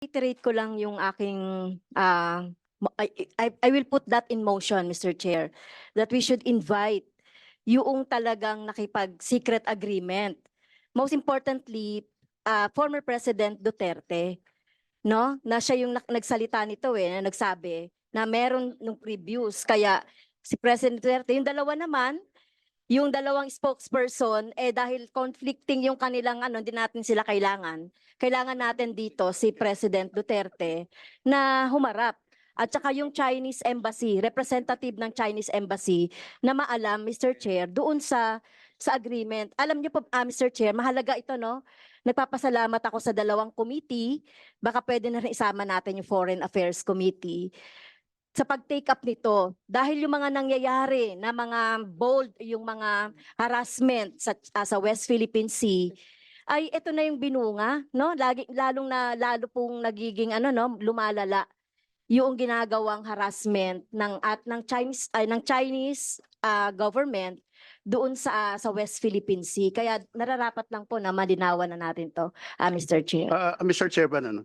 Iterate ko lang yung aking mo- I, I, I will put that in motion, Mr. Chair, that we should invite yung talagang nakipag-secret agreement. Most importantly, ah, former President Duterte, no? Na siya yung nagsalita nito eh, na nagsabi na meron nung previews. Kaya si President Duterte, yung dalawa naman, yung dalawang spokesperson, eh dahil conflicting yung kanilang ano, hindi natin sila kailangan. Kailangan natin dito si President Duterte na humarap. At saka yung Chinese Embassy, representative ng Chinese Embassy na maalam, Mr. Chair, doon sa sa agreement. Alam niyo po, ah, Mr. Chair, mahalaga ito, no? Nagpapasalamat ako sa dalawang committee. Baka pwede na rin isama natin yung Foreign Affairs Committee sa pag-take up nito dahil yung mga nangyayari na mga bold yung mga harassment sa ah, sa West Philippine Sea ay ito na yung binunga no lagi lalong na lalo pong nagiging ano no lumalala yung ginagawang harassment ng at ng Chinese ay ng Chinese ah, government doon sa sa West Philippine Sea kaya nararapat lang po na malinawan na natin to ah, Mr. Chair Uh, Mr. Chairman, ano,